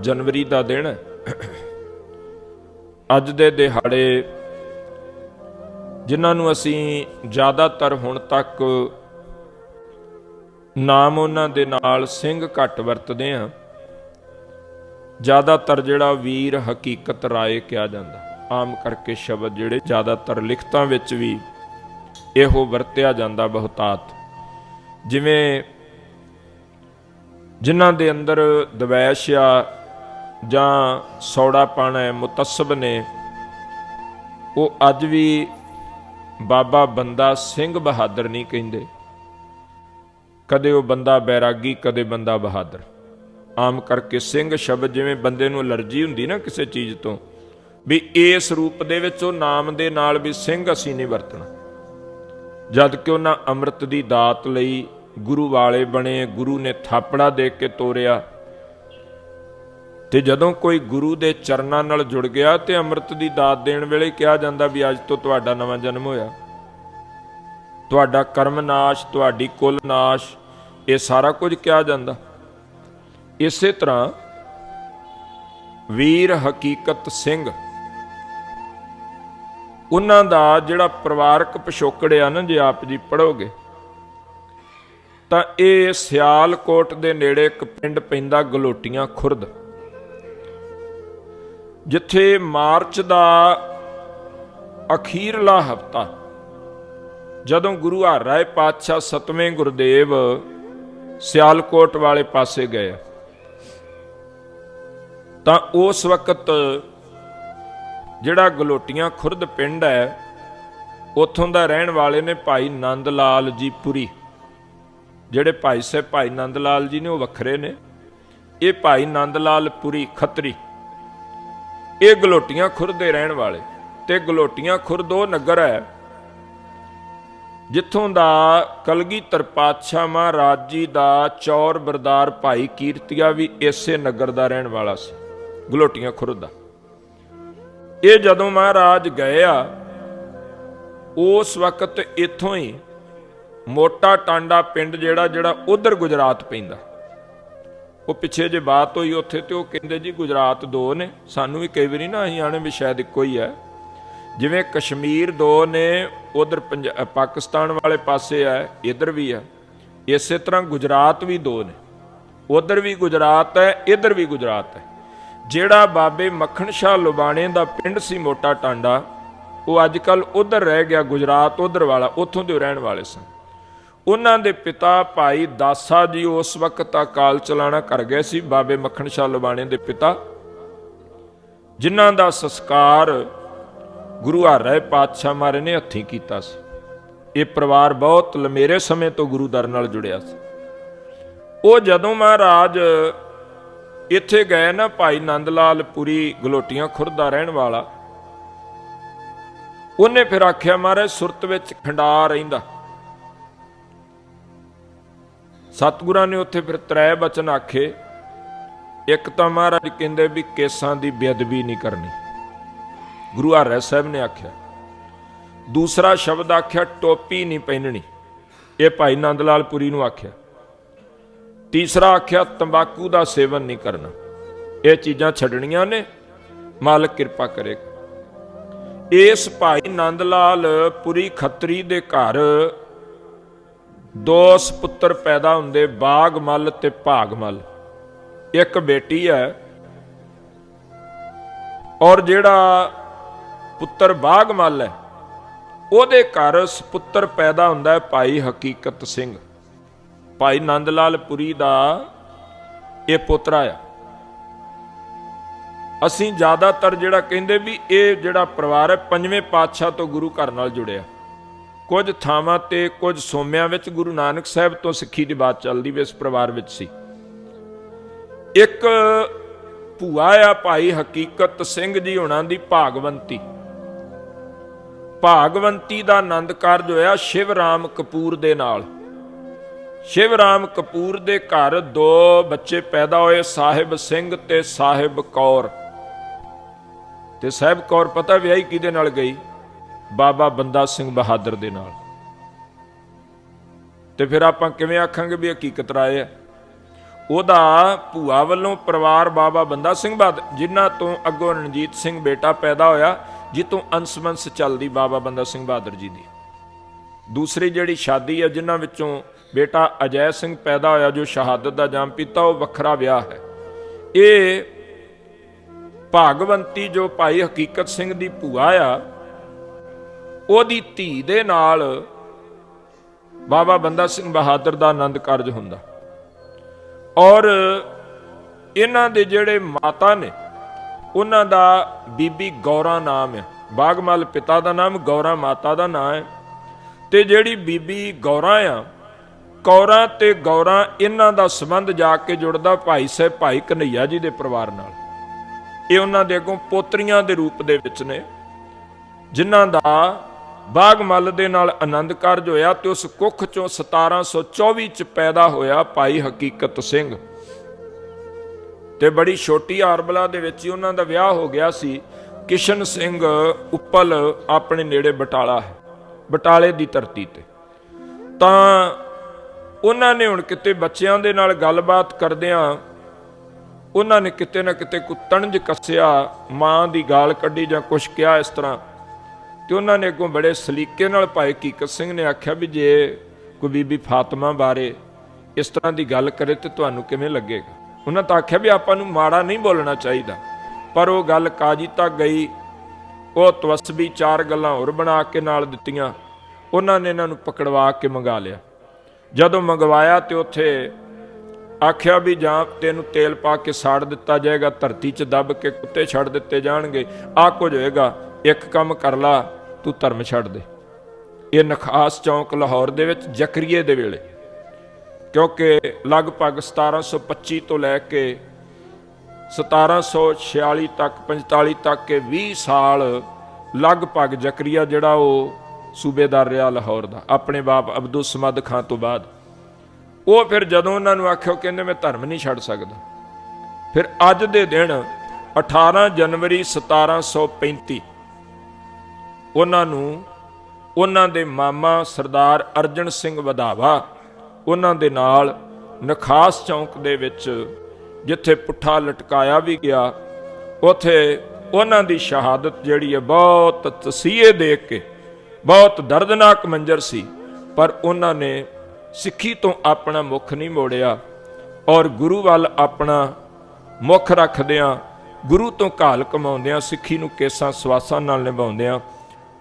ਜਨਵਰੀ ਦਾ ਦਿਨ ਅੱਜ ਦੇ ਦਿਹਾੜੇ ਜਿਨ੍ਹਾਂ ਨੂੰ ਅਸੀਂ ਜ਼ਿਆਦਾਤਰ ਹੁਣ ਤੱਕ ਨਾਮ ਉਹਨਾਂ ਦੇ ਨਾਲ ਸਿੰਘ ਘੱਟ ਵਰਤਦੇ ਹਾਂ, ਜ਼ਿਆਦਾਤਰ ਜਿਹੜਾ ਵੀਰ ਹਕੀਕਤ ਰਾਏ ਕਿਹਾ ਜਾਂਦਾ। ਆਮ ਕਰਕੇ ਸ਼ਬਦ ਜਿਹੜੇ ਜ਼ਿਆਦਾਤਰ ਲਿਖਤਾਂ ਵਿੱਚ ਵੀ ਇਹੋ ਵਰਤਿਆ ਜਾਂਦਾ ਬਹੁਤਾਤ। ਜਿਵੇਂ ਜਿਨ੍ਹਾਂ ਦੇ ਅੰਦਰ ਦਵੈਸ਼ ਆ ਜਾਂ ਸੌੜਾਪਣ ਹੈ, ਮੁਤਸਬ ਨੇ, ਉਹ ਅੱਜ ਵੀ ਬਾਬਾ ਬੰਦਾ ਸਿੰਘ ਬਹਾਦਰ ਨਹੀਂ ਕਹਿੰਦੇ। ਕਦੇ ਉਹ ਬੰਦਾ ਬੈਰਾਗੀ, ਕਦੇ ਬੰਦਾ ਬਹਾਦਰ। ਆਮ ਕਰਕੇ ਸਿੰਘ ਸ਼ਬਦ ਜਿਵੇਂ ਬੰਦੇ ਨੂੰ ਅਲਰਜੀ ਹੁੰਦੀ ਨਾ ਕਿਸੇ ਚੀਜ਼ ਤੋਂ, ਵੀ ਇਸ ਰੂਪ ਦੇ ਵਿੱਚ ਉਹ ਨਾਮ ਦੇ ਨਾਲ ਵੀ ਸਿੰਘ ਅਸੀਂ ਨਹੀਂ ਵਰਤਣਾ। ਜਦ ਕਿ ਉਹਨਾਂ ਅੰਮ੍ਰਿਤ ਦੀ ਦਾਤ ਲਈ ਗੁਰੂ ਵਾਲੇ ਬਣੇ, ਗੁਰੂ ਨੇ ਥਾਪੜਾ ਦੇ ਕੇ ਤੋਰਿਆ ਤੇ ਜਦੋਂ ਕੋਈ ਗੁਰੂ ਦੇ ਚਰਨਾਂ ਨਾਲ ਜੁੜ ਗਿਆ ਤੇ ਅੰਮ੍ਰਿਤ ਦੀ ਦਾਤ ਦੇਣ ਵੇਲੇ ਕਿਹਾ ਜਾਂਦਾ ਵੀ ਅੱਜ ਤੋਂ ਤੁਹਾਡਾ ਨਵਾਂ ਜਨਮ ਹੋਇਆ। ਤੁਹਾਡਾ ਕਰਮ ਨਾਸ਼, ਤੁਹਾਡੀ ਕੁਲ ਨਾਸ਼, ਇਹ ਸਾਰਾ ਕੁਝ ਕਿਹਾ ਜਾਂਦਾ। ਇਸੇ ਤਰ੍ਹਾਂ ਵੀਰ ਹਕੀਕਤ ਸਿੰਘ, ਉਹਨਾਂ ਦਾ ਜਿਹੜਾ ਪਰਿਵਾਰਕ ਪਿਛੋਕੜ ਆ ਨਾ ਜੇ ਆਪ ਜੀ ਪੜੋਗੇ ਤਾਂ ਇਹ ਸਿਆਲਕੋਟ ਦੇ ਨੇੜੇ ਇੱਕ ਪਿੰਡ ਪੈਂਦਾ ਗਲੋਟੀਆਂ ਖੁਰਦ। ਜਿੱਥੇ ਮਾਰਚ ਦਾ ਅਖੀਰਲਾ ਹਫਤਾ, ਜਦੋਂ ਗੁਰੂ ਹਰ ਰਾਏ ਪਾਤਸ਼ਾਹ ਸਤਵੇਂ ਗੁਰਦੇਵ ਸਿਆਲਕੋਟ ਵਾਲੇ ਪਾਸੇ ਗਏ, ਤਾਂ ਉਸ ਵਕਤ ਜਿਹੜਾ ਗਲੋਟੀਆਂ ਖੁਰਦ ਪਿੰਡ ਹੈ, ਉੱਥੋਂ ਦਾ ਰਹਿਣ ਵਾਲੇ ਨੇ ਭਾਈ ਨੰਦ ਲਾਲ ਜੀ ਪੁਰੀ, ਜਿਹੜੇ ਭਾਈ ਸਾਹਿਬ ਭਾਈ ਨੰਦ ਲਾਲ ਜੀ ਨੇ ਉਹ ਵੱਖਰੇ ਨੇ, ਇਹ ਭਾਈ ਨੰਦ ਲਾਲ ਪੁਰੀ ਖੱਤਰੀ। ਇਹ ਗਲੋਟੀਆਂ ਖੁਰਦ ਦੇ ਰਹਿਣ ਵਾਲੇ ਤੇ ਗਲੋਟੀਆਂ ਖੁਰਦ ਉਹ ਨਗਰ ਹੈ। ਜਿੱਥੋਂ ਦਾ ਕਲਗੀਧਰ ਪਾਤਸ਼ਾਹ ਮਹਾਰਾਜ ਜੀ ਦਾ ਚੌਰ ਬਰਦਾਰ ਭਾਈ ਕੀਰਤੀਆ ਵੀ ਇਸੇ ਨਗਰ ਦਾ ਰਹਿਣ ਵਾਲਾ ਸੀ, ਗਲੋਟੀਆਂ ਖੁਰਦ ਦਾ। ਇਹ ਜਦੋਂ ਮਹਾਰਾਜ ਗਏ ਆ, ਉਸ ਵਕਤ ਇੱਥੋਂ ਹੀ ਮੋਟਾ ਟਾਂਡਾ ਪਿੰਡ ਜਿਹੜਾ ਜਿਹੜਾ ਉਧਰ ਗੁਜਰਾਤ ਪੈਂਦਾ। ਉਹ ਪਿੱਛੇ ਜੇ ਬਾਤ ਹੋਈ ਉੱਥੇ ਤੇ ਉਹ ਕਹਿੰਦੇ ਜੀ ਗੁਜਰਾਤ ਦੋ ਨੇ, ਸਾਨੂੰ ਵੀ ਕਈ ਵਾਰੀ ਨਾ ਅਸੀਂ ਆਣੇ ਵੀ ਸ਼ਾਇਦ ਇੱਕੋ ਹੀ ਹੈ। ਜਿਵੇਂ ਕਸ਼ਮੀਰ ਦੋ ਨੇ, ਉਧਰ ਪਾਕਿਸਤਾਨ ਵਾਲੇ ਪਾਸੇ ਹੈ, ਇਧਰ ਵੀ ਹੈ। ਇਸੇ ਤਰ੍ਹਾਂ ਗੁਜਰਾਤ ਵੀ ਦੋ ਨੇ। ਉਧਰ ਵੀ ਗੁਜਰਾਤ ਹੈ, ਇਧਰ ਵੀ ਗੁਜਰਾਤ ਹੈ। ਜਿਹੜਾ ਬਾਬੇ ਮੱਖਣ ਸ਼ਾਹ ਲੁਬਾਣੇ ਦਾ ਪਿੰਡ ਸੀ ਮੋਟਾ ਟਾਂਡਾ, ਉਹ ਅੱਜ ਕੱਲ ਉਧਰ ਰਹਿ ਗਿਆ, ਗੁਜਰਾਤ ਉਧਰ ਵਾਲਾ, ਉੱਥੋਂ ਦੇ ਰਹਿਣ ਵਾਲੇ ਸਨ। ਉਹਨਾਂ ਦੇ ਪਿਤਾ ਭਾਈ ਦਾਸਾ ਜੀ ਉਸ ਵਕਤ ਅਕਾਲ ਚਲਾਣਾ ਕਰ ਗਏ ਸੀ, ਬਾਬੇ ਮੱਖਣ ਸ਼ਾਹ ਲੁਬਾਣੇ ਦੇ ਪਿਤਾ, ਜਿਨ੍ਹਾਂ ਦਾ ਸੰਸਕਾਰ ਗੁਰੂ ਹਰਿ ਪਾਤਸ਼ਾਹ ਮਾਰੇ ਨੇ ਹੱਥੀਂ ਕੀਤਾ ਸੀ। ਇਹ ਪਰਿਵਾਰ ਬਹੁਤ ਲੰਮੇਰੇ ਸਮੇਂ ਤੋਂ ਗੁਰੂ ਦਰ ਨਾਲ ਜੁੜਿਆ ਸੀ। ਉਹ ਜਦੋਂ ਮਹਾਰਾਜ ਇੱਥੇ ਗਏ ਨਾ ਭਾਈ ਨੰਦ ਲਾਲ ਪੁਰੀ ਗਲੋਟੀਆਂ ਖੁਰਦਾ ਰਹਿਣ ਵਾਲਾ, ਉਹਨੇ ਫਿਰ ਆਖਿਆ, ਮਹਾਰਾਜ, ਸੁਰਤ ਵਿੱਚ ਖੰਡਾ ਰਹਿੰਦਾ। ਸਤਿਗੁਰਾਂ ਨੇ ਉੱਥੇ ਫਿਰ ਤ੍ਰੈ ਬਚਨ ਆਖੇ, ਇੱਕ ਤਾਂ ਮਹਾਰਾਜ ਕਹਿੰਦੇ ਵੀ ਕੇਸਾਂ ਦੀ ਬੇਅਦਬੀ ਨਹੀਂ ਕਰਨੀ। ਗੁਰੂ ਹਰਿ ਸਾਹਿਬ ਨੇ ਆਖਿਆ, ਦੂਸਰਾ ਸ਼ਬਦ ਆਖਿਆ, ਟੋਪੀ ਨਹੀਂ ਪਹਿਨਣੀ। ਇਹ ਭਾਈ ਨੰਦ ਲਾਲ ਪੁਰੀ ਨੂੰ ਆਖਿਆ। ਤੀਸਰਾ ਆਖਿਆ, ਤੰਬਾਕੂ ਦਾ ਸੇਵਨ ਨਹੀਂ ਕਰਨਾ। ਇਹ ਚੀਜ਼ਾਂ ਛੱਡਣੀਆਂ ਨੇ, ਮਾਲਕ ਕਿਰਪਾ ਕਰੇ। ਇਸ ਭਾਈ ਨੰਦ ਲਾਲ ਪੁਰੀ ਖੱਤਰੀ ਦੇ ਘਰ ਦੋ ਸੁਪੁੱਤਰ ਪੈਦਾ ਹੁੰਦੇ ਬਾਗਮਲ ਤੇ ਭਾਗਮਲ ਇੱਕ ਬੇਟੀ ਹੈ ਔਰ ਜਿਹੜਾ ਪੁੱਤਰ ਬਾਗਮਲ ਹੈ, ਉਹਦੇ ਘਰ ਸੁਪੁੱਤਰ ਪੈਦਾ ਹੁੰਦਾ ਹੈ ਭਾਈ ਹਕੀਕਤ ਸਿੰਘ। ਭਾਈ ਨੰਦ ਲਾਲ ਪੁਰੀ ਦਾ ਇਹ ਪੁੱਤਰਾ ਆ। ਅਸੀਂ ਜ਼ਿਆਦਾਤਰ ਜਿਹੜਾ ਕਹਿੰਦੇ ਵੀ ਇਹ ਜਿਹੜਾ ਪਰਿਵਾਰ ਹੈ, ਪੰਜਵੇਂ ਪਾਤਸ਼ਾਹ ਤੋਂ ਗੁਰੂ ਘਰ ਨਾਲ ਜੁੜਿਆ। ਕੁਝ ਥਾਵਾਂ ਤੇ ਕੁਝ ਸੋਮਿਆਂ ਵਿੱਚ ਗੁਰੂ ਨਾਨਕ ਸਾਹਿਬ ਤੋਂ ਸਿੱਖੀ ਦੀ ਬਾਤ ਚੱਲਦੀ ਵੀ ਇਸ ਪਰਿਵਾਰ ਵਿੱਚ ਸੀ। ਇੱਕ ਭੂਆ ਆ ਭਾਈ ਹਕੀਕਤ ਸਿੰਘ ਜੀ ਹੁਣਾਂ ਦੀ ਭਾਗਵੰਤੀ। ਭਾਗਵੰਤੀ ਦਾ ਆਨੰਦ ਕਾਰਜ ਹੋਇਆ ਸ਼ਿਵ ਰਾਮ ਕਪੂਰ ਦੇ ਨਾਲ। ਸ਼ਿਵ ਰਾਮ ਕਪੂਰ ਦੇ ਘਰ ਦੋ ਬੱਚੇ ਪੈਦਾ ਹੋਏ, ਸਾਹਿਬ ਸਿੰਘ ਤੇ ਸਾਹਿਬ ਕੌਰ। ਤੇ ਸਾਹਿਬ ਕੌਰ ਪਤਾ ਵਿਆਹੀ ਕਿਹਦੇ ਨਾਲ ਗਈ? ਬਾਬਾ ਬੰਦਾ ਸਿੰਘ ਬਹਾਦਰ ਦੇ ਨਾਲ। ਤੇ ਫਿਰ ਆਪਾਂ ਕਿਵੇਂ ਆਖਾਂਗੇ ਵੀ ਹਕੀਕਤ ਰਾਏ ਹੈ? ਉਹਦਾ ਭੂਆ ਵੱਲੋਂ ਪਰਿਵਾਰ ਬਾਬਾ ਬੰਦਾ ਸਿੰਘ ਬਹਾਦਰ, ਜਿਨ੍ਹਾਂ ਤੋਂ ਅੱਗੋਂ ਰਣਜੀਤ ਸਿੰਘ ਬੇਟਾ ਪੈਦਾ ਹੋਇਆ, ਜਿੱਤੋਂ ਅੰਸਮੰਸ ਚੱਲਦੀ ਬਾਬਾ ਬੰਦਾ ਸਿੰਘ ਬਹਾਦਰ ਜੀ ਦੀ। ਦੂਸਰੀ ਜਿਹੜੀ ਸ਼ਾਦੀ ਹੈ, ਜਿਨ੍ਹਾਂ ਵਿੱਚੋਂ ਬੇਟਾ ਅਜੈ ਸਿੰਘ ਪੈਦਾ ਹੋਇਆ, ਜੋ ਸ਼ਹਾਦਤ ਦਾ ਜਾਮ ਪੀਤਾ, ਉਹ ਵੱਖਰਾ ਵਿਆਹ ਹੈ। ਇਹ ਭਾਗਵੰਤੀ ਜੋ ਭਾਈ ਹਕੀਕਤ ਸਿੰਘ ਦੀ ਭੂਆ ਆ ਉਹਦੀ ਧੀ ਦੇ ਨਾਲ ਬਾਬਾ ਬੰਦਾ ਸਿੰਘ ਬਹਾਦਰ ਦਾ ਆਨੰਦ ਕਾਰਜ ਹੁੰਦਾ। ਔਰ ਇਹਨਾਂ ਦੇ ਜਿਹੜੇ ਮਾਤਾ ਨੇ, ਉਹਨਾਂ ਦਾ ਬੀਬੀ ਗੌਰਾ ਨਾਮ ਹੈ। ਬਾਗਮਲ ਪਿਤਾ ਦਾ ਨਾਮ, ਗੌਰਾ ਮਾਤਾ ਦਾ ਨਾਮ ਹੈ। ਤੇ ਜਿਹੜੀ ਬੀਬੀ ਗੌਰਾ ਆ, ਕੌਰਾ ਤੇ ਗੌਰਾ ਇਹਨਾਂ ਦਾ ਸੰਬੰਧ ਜਾ ਕੇ ਜੁੜਦਾ ਭਾਈ ਸਾਹਿਬ, ਭਾਈ ਕਨਈਆ ਜੀ ਦੇ ਪਰਿਵਾਰ ਨਾਲ। ਇਹ ਉਹਨਾਂ ਦੇ ਅੱਗੋਂ ਪੋਤਰੀਆਂ ਦੇ ਰੂਪ ਦੇ ਵਿੱਚ ਨੇ, ਜਿਨ੍ਹਾਂ ਦਾ ਬਾਗਮਲ ਦੇ ਨਾਲ ਆਨੰਦ ਕਾਰਜ ਹੋਇਆ ਤੇ ਉਸ ਕੁੱਖ ਚੋਂ 1724 ਚ ਪੈਦਾ ਹੋਇਆ ਭਾਈ ਹਕੀਕਤ ਸਿੰਘ। ਤੇ ਬੜੀ ਛੋਟੀ ਆਰਬਲਾ ਦੇ ਵਿੱਚ ਹੀ ਉਹਨਾਂ ਦਾ ਵਿਆਹ ਹੋ ਗਿਆ ਸੀ। ਕਿਸ਼ਨ ਸਿੰਘ ਉੱਪਲ ਆਪਣੇ ਨੇੜੇ ਬਟਾਲਾ ਹੈ, ਬਟਾਲੇ ਦੀ ਧਰਤੀ ਤੇ। ਤਾਂ ਉਹਨਾਂ ਨੇ ਹੁਣ ਕਿਤੇ ਬੱਚਿਆਂ ਦੇ ਨਾਲ ਗੱਲਬਾਤ ਕਰਦਿਆਂ ਉਹਨਾਂ ਨੇ ਕਿਤੇ ਨਾ ਕਿਤੇ ਕੋ ਤਣਜ ਕੱਸਿਆ, ਮਾਂ ਦੀ ਗਾਲ ਕੱਢੀ ਜਾਂ ਕੁਛ ਕਿਹਾ ਇਸ ਤਰ੍ਹਾਂ ਤੇ ਉਹਨਾਂ ਨੇ ਅੱਗੋਂ ਬੜੇ ਸਲੀਕੇ ਨਾਲ ਭਾਈ ਕੀਕਤ ਸਿੰਘ ਨੇ ਆਖਿਆ ਵੀ ਜੇ ਕੋਈ ਬੀਬੀ ਫਾਤਮਾ ਬਾਰੇ ਇਸ ਤਰ੍ਹਾਂ ਦੀ ਗੱਲ ਕਰੇ ਤੇ ਤੁਹਾਨੂੰ ਕਿਵੇਂ ਲੱਗੇਗਾ? ਉਹਨਾਂ ਤਾਂ ਆਖਿਆ ਵੀ ਆਪਾਂ ਨੂੰ ਮਾੜਾ ਨਹੀਂ ਬੋਲਣਾ ਚਾਹੀਦਾ। ਪਰ ਉਹ ਗੱਲ ਕਾਜੀ ਤੱਕ ਗਈ। ਉਹ ਤਵਸਬੀ ਚਾਰ ਗੱਲਾਂ ਹੋਰ ਬਣਾ ਕੇ ਨਾਲ ਦਿੱਤੀਆਂ। ਉਹਨਾਂ ਨੇ ਇਹਨਾਂ ਨੂੰ ਪਕੜਵਾ ਕੇ ਮੰਗਾ ਲਿਆ। ਜਦੋਂ ਮੰਗਵਾਇਆ ਤੇ ਉੱਥੇ ਆਖਿਆ ਵੀ ਜਾਂ ਤੈਨੂੰ ਤੇਲ ਪਾ ਕੇ ਸਾੜ ਦਿੱਤਾ ਜਾਏਗਾ, ਧਰਤੀ 'ਚ ਦੱਬ ਕੇ ਕੁੱਤੇ ਛੱਡ ਦਿੱਤੇ ਜਾਣਗੇ। ਆ ਕੁਝ ਹੋਏਗਾ। ਇੱਕ ਕੰਮ ਕਰ ਲਾ। ਤੂੰ ਧਰਮ ਛੱਡ ਦੇ। ਇਹ ਨਖਾਸ ਚੌਂਕ ਲਾਹੌਰ ਦੇ ਵਿੱਚ ਜ਼ਕਰੀਏ ਦੇ ਵੇਲੇ। ਕਿਉਂਕਿ ਲਗਭਗ 1725 ਤੋਂ ਲੈ ਕੇ 1746 ਤੱਕ 45 ਤੱਕ ਕੇ 20 ਸਾਲ ਲਗਭਗ ਜ਼ਕਰੀਆ ਜਿਹੜਾ ਉਹ ਸੂਬੇਦਾਰ ਰਿਹਾ ਲਾਹੌਰ ਦਾ, ਆਪਣੇ ਬਾਪ ਅਬਦੁਲ ਸਮਦ ਖਾਨ ਤੋਂ ਬਾਅਦ। ਉਹ ਫਿਰ ਜਦੋਂ ਉਹਨਾਂ ਨੂੰ ਆਖਿਓ ਕਹਿੰਦੇ, ਮੈਂ ਧਰਮ ਨਹੀਂ ਛੱਡ ਸਕਦਾ। ਫਿਰ ਅੱਜ ਦੇ ਦਿਨ 18 ਜਨਵਰੀ 1735 ਉਹਨਾਂ ਨੂੰ ਉਹਨਾਂ ਦੇ ਮਾਮਾ ਸਰਦਾਰ ਅਰਜਨ ਸਿੰਘ ਵਧਾਵਾ, ਉਹਨਾਂ ਦੇ ਨਾਲ ਨਖਾਸ ਚੌਂਕ ਦੇ ਵਿੱਚ ਜਿੱਥੇ ਪੁੱਠਾ ਲਟਕਾਇਆ ਵੀ ਗਿਆ, ਉਥੇ ਉਹਨਾਂ ਦੀ ਸ਼ਹਾਦਤ ਜਿਹੜੀ ਹੈ ਬਹੁਤ ਤਸੀਹੇ ਦੇਖ ਕੇ ਬਹੁਤ ਦਰਦਨਾਕ ਮੰਜ਼ਰ ਸੀ, ਪਰ ਉਹਨਾਂ ਨੇ ਸਿੱਖੀ ਤੋਂ ਆਪਣਾ ਮੁਖ ਨਹੀਂ ਮੋੜਿਆ ਔਰ ਗੁਰੂ ਵੱਲ ਆਪਣਾ ਮੁਖ ਰੱਖਦਿਆਂ ਗੁਰੂ ਤੋਂ ਘਾਲ ਕਮਾਉਂਦਿਆਂ ਸਿੱਖੀ ਨੂੰ ਕੇਸਾਂ ਸਵਾਸਾਂ ਨਾਲ ਨਿਭਾਉਂਦਿਆਂ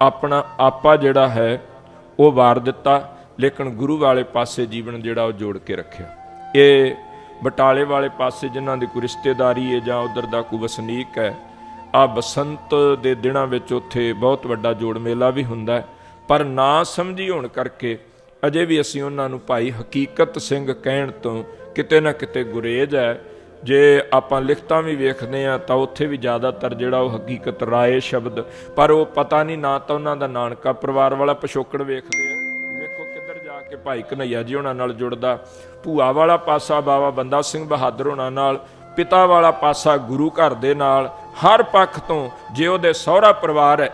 ਆਪਣਾ ਆਪਾ ਜਿਹੜਾ ਹੈ, ਉਹ ਵਾਰ ਦਿੱਤਾ, ਲੇਕਿਨ ਗੁਰੂ ਵਾਲੇ ਪਾਸੇ ਜੀਵਨ ਜਿਹੜਾ ਉਹ ਜੋੜ ਕੇ ਰੱਖਿਆ। ਇਹ ਬਟਾਲੇ ਵਾਲੇ ਪਾਸੇ ਜਿਨ੍ਹਾਂ ਦੀ ਕੋਈ ਰਿਸ਼ਤੇਦਾਰੀ ਹੈ ਜਾਂ ਉਧਰ ਦਾ ਕੋਈ ਵਸਨੀਕ ਹੈ ਆ ਬਸੰਤ ਦੇ ਦਿਨਾਂ ਵਿੱਚ ਉੱਥੇ ਬਹੁਤ ਵੱਡਾ ਜੋੜ ਮੇਲਾ ਵੀ ਹੁੰਦਾ ਹੈ। ਪਰ ਨਾ ਸਮਝੀ ਹੋਣ ਕਰਕੇ ਅਜੇ ਵੀ ਅਸੀਂ ਉਹਨਾਂ ਨੂੰ ਭਾਈ ਹਕੀਕਤ ਸਿੰਘ ਕਹਿਣ ਤੋਂ ਕਿਤੇ ਨਾ ਕਿਤੇ ਗੁਰੇਜ ਹੈ ਜੇ ਆਪਾਂ ਲਿਖਤਾਂ ਵੀ ਵੇਖਦੇ ਆ ਤਾਂ ਉੱਥੇ ਵੀ ਜ਼ਿਆਦਾਤਰ ਜਿਹੜਾ ਉਹ ਹਕੀਕਤ ਰਾਏ ਸ਼ਬਦ, ਪਰ ਉਹ ਪਤਾ ਨਹੀਂ ਨਾ ਤਾਂ ਉਹਨਾਂ ਦਾ ਨਾਨਕਾ ਪਰਿਵਾਰ ਵਾਲਾ ਪਿਛੋਕੜ ਵੇਖਦੇ ਆ। ਵੇਖੋ ਕਿੱਧਰ ਜਾ ਕੇ ਭਾਈ ਕਨਈਆ ਜੀ ਉਹਨਾਂ ਨਾਲ ਜੁੜਦਾ। ਭੂਆ ਵਾਲਾ ਪਾਸਾ ਬਾਬਾ ਬੰਦਾ ਸਿੰਘ ਬਹਾਦਰ ਉਹਨਾਂ ਨਾਲ, ਪਿਤਾ ਵਾਲਾ ਪਾਸਾ ਗੁਰੂ ਘਰ ਦੇ ਨਾਲ, ਹਰ ਪੱਖ ਤੋਂ ਜੇ ਉਹਦੇ ਸਹੁਰਾ ਪਰਿਵਾਰ ਹੈ,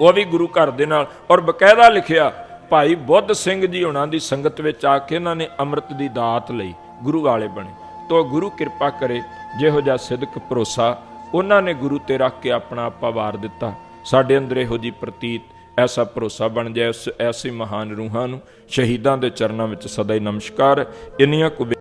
ਉਹ ਵੀ ਗੁਰੂ ਘਰ ਦੇ ਨਾਲ। ਔਰ ਬਕਾਇਦਾ ਲਿਖਿਆ, ਭਾਈ ਬੁੱਧ ਸਿੰਘ ਜੀ ਉਹਨਾਂ ਦੀ ਸੰਗਤ ਵਿੱਚ ਆ ਕੇ ਇਹਨਾਂ ਨੇ ਅੰਮ੍ਰਿਤ ਦੀ ਦਾਤ ਲਈ ਗੁਰੂ ਵਾਲੇ ਬਣੇ। ਤੋ ਗੁਰੂ ਕਿਰਪਾ ਕਰੇ, ਜਿਹੋ ਜਿਹਾ ਸਿਦਕ ਭਰੋਸਾ ਉਹਨਾਂ ਨੇ ਗੁਰੂ ਤੇ ਰੱਖ ਕੇ ਆਪਣਾ ਆਪਾ ਵਾਰ ਦਿੱਤਾ। ਸਾਡੇ ਅੰਦਰ ਇਹੋ ਜੀ ਪ੍ਰਤੀਤ, ਐਸਾ ਭਰੋਸਾ ਬਣ ਜਾਏ ਉਸ ਐਸੀ ਮਹਾਨ ਰੂਹਾਂ ਨੂੰ ਸ਼ਹੀਦਾਂ ਦੇ ਚਰਨਾਂ ਵਿੱਚ ਸਦਾ ਹੀ ਨਮਸਕਾਰ। ਇੰਨੀਆਂ ਕੁ